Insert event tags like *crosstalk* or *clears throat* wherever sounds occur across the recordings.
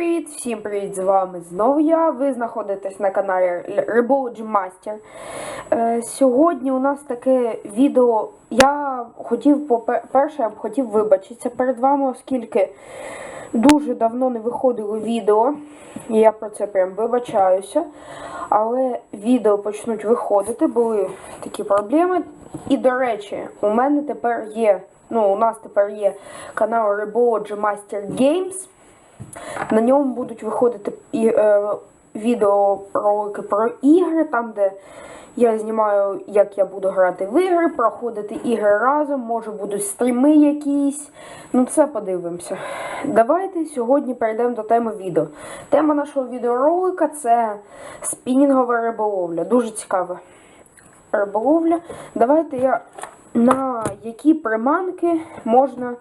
привіт! Всім привіт! З вами знову я. Ви знаходитесь на каналі Ribology Master. Е, сьогодні у нас таке відео. Я хотів, по-перше, я б хотів вибачитися перед вами, оскільки дуже давно не виходило відео. І я про це прям вибачаюся. Але відео почнуть виходити, були такі проблеми. І, до речі, у мене тепер є. Ну, у нас тепер є канал Ribology Master Games. На ньому будуть виходити і, е, відеоролики про ігри, там, де я знімаю, як я буду грати в ігри, проходити ігри разом, може будуть стріми якісь. Ну, це подивимося. Давайте сьогодні перейдемо до теми відео. Тема нашого відеоролика це спінінгова риболовля. Дуже цікава риболовля. Давайте я на які приманки можна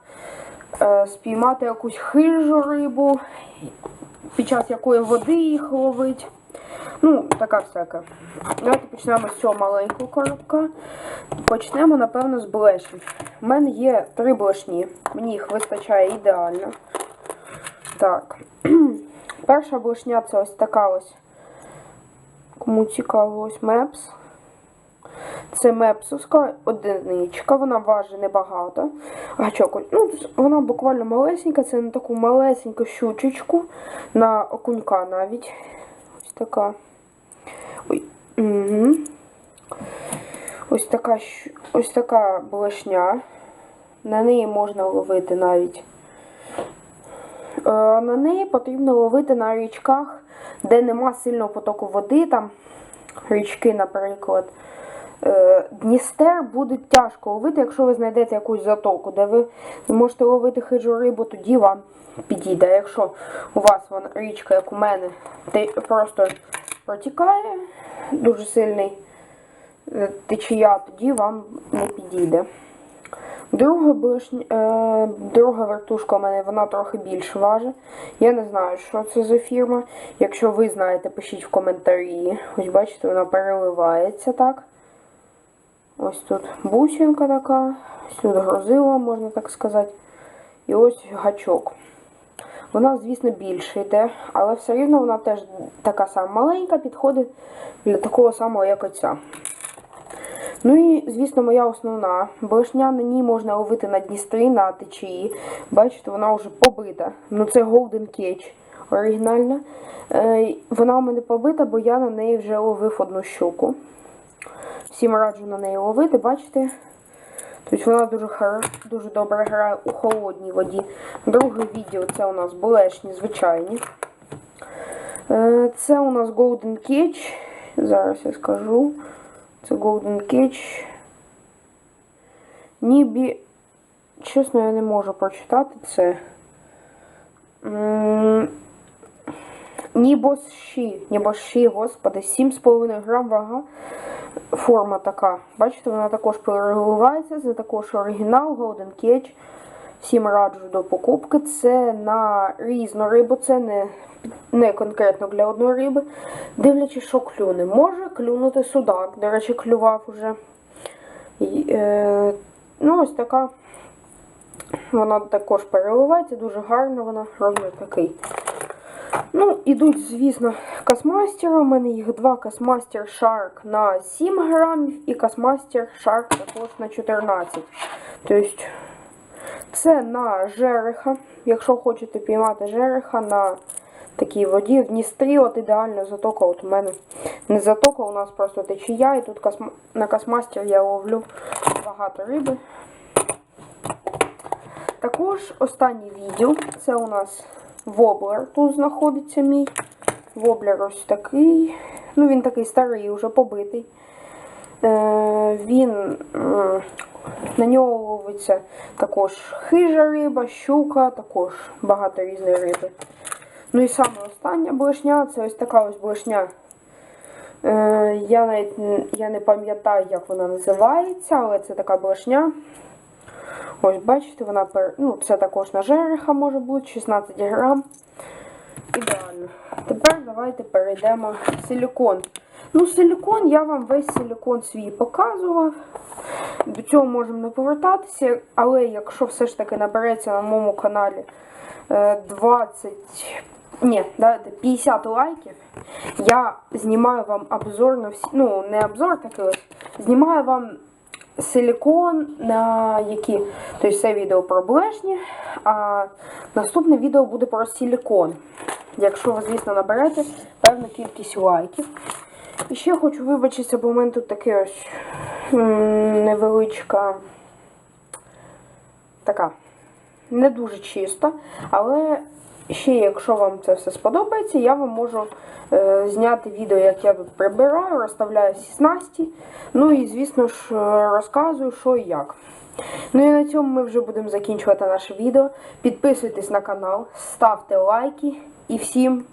спіймати якусь хижу рибу, під час якої води їх ловить. Ну, така всяка. Давайте почнемо з цього маленького коробка. Почнемо, напевно, з блешні. У мене є три блешні. Мені їх вистачає ідеально. Так. *clears throat* Перша блешня це ось така ось. Кому цікаво, ось мепс. Це мепсовська одиничка, вона важить небагато. Гачок, ну, вона буквально малесенька, це на таку малесеньку щучечку, на окунька навіть. Ось така. Ой. Угу. Ось така ось така блешня. На неї можна ловити навіть. Е, на неї потрібно ловити на річках, де нема сильного потоку води, там річки, наприклад. Е, Дністер буде тяжко ловити, якщо ви знайдете якусь затоку, де ви можете ловити хижу рибу, тоді вам підійде. Якщо у вас вона річка, як у мене, просто протікає дуже сильний е, течія, тоді вам не підійде. Друга блишня, е, друга вертушка у мене вона трохи більше важить. Я не знаю, що це за фірма. Якщо ви знаєте, пишіть в коментарі. Ось бачите, вона переливається так. Ось тут бусинка така, ось тут грузила, можна так сказати. І ось гачок. Вона, звісно, більше йде, але все рівно вона теж така сама маленька, підходить для такого самого, як оця. Ну і, звісно, моя основна. Блешня на ній можна ловити на Дністрі, на течії. Бачите, вона вже побита. Ну це Golden Cage оригінальна. Е, вона у мене побита, бо я на неї вже ловив одну щуку. Всім раджу на неї ловити, бачите? Тобто вона дуже дуже добре грає у холодній воді. Друге відео це у нас болешні звичайні. Е, це у нас Golden Cage. Зараз я скажу. Це Golden Cage. Нібі. Чесно, я не можу прочитати це. Нібоші. Нібоші, господи, 7,5 грам вага форма така. Бачите, вона також переливається, це також оригінал, Golden Cage. Всім раджу до покупки. Це на різну рибу, це не не конкретно для одної риби. Дивлячись, що клюне. Може клюнути судак. До речі, клював уже. І, е, Ну, ось така. Вона також переливається, дуже гарно вона розмір такий. Ну, ідуть, звісно, касмастери. У мене їх два касмастер Shark на 7 грамів і касмастер Shark також на 14. Тобто, це на жереха. Якщо хочете піймати жереха на такій воді, в Дністрі, от ідеально затока. От у мене не затока, у нас просто течія. І тут на касмастер я ловлю багато риби. Також останнє відео. Це у нас воблер тут знаходиться мій. Воблер ось такий. Ну, він такий старий, вже побитий. Е, Він на нього ловиться також хижа риба, щука, також багато різної риби. Ну і саме остання блешня це ось така ось блешня. Е, Я навіть я не пам'ятаю, як вона називається, але це така блешня. Ось, бачите, вона ну, це також на жереха може бути, 16 грам. Ідеально. Тепер давайте перейдемо в силікон. Ну, силікон, я вам весь силікон свій показував. До цього можемо не повертатися, але якщо все ж таки набереться на моєму каналі 20 ні, 50 лайків. Я знімаю вам обзор на всі. Ну, не обзор такий. Знімаю вам силікон на які. Тобто це відео про блешні, а наступне відео буде про силікон. Якщо ви, звісно, наберете певну кількість лайків. І ще хочу вибачитися, бо в мене тут таке ось невеличка така не дуже чисто, але ще, якщо вам це все сподобається, я вам можу е, зняти відео, як я тут прибираю, розставляю всі снасті. Ну і, звісно ж, е, розказую, що і як. Ну і на цьому ми вже будемо закінчувати наше відео. Підписуйтесь на канал, ставте лайки і всім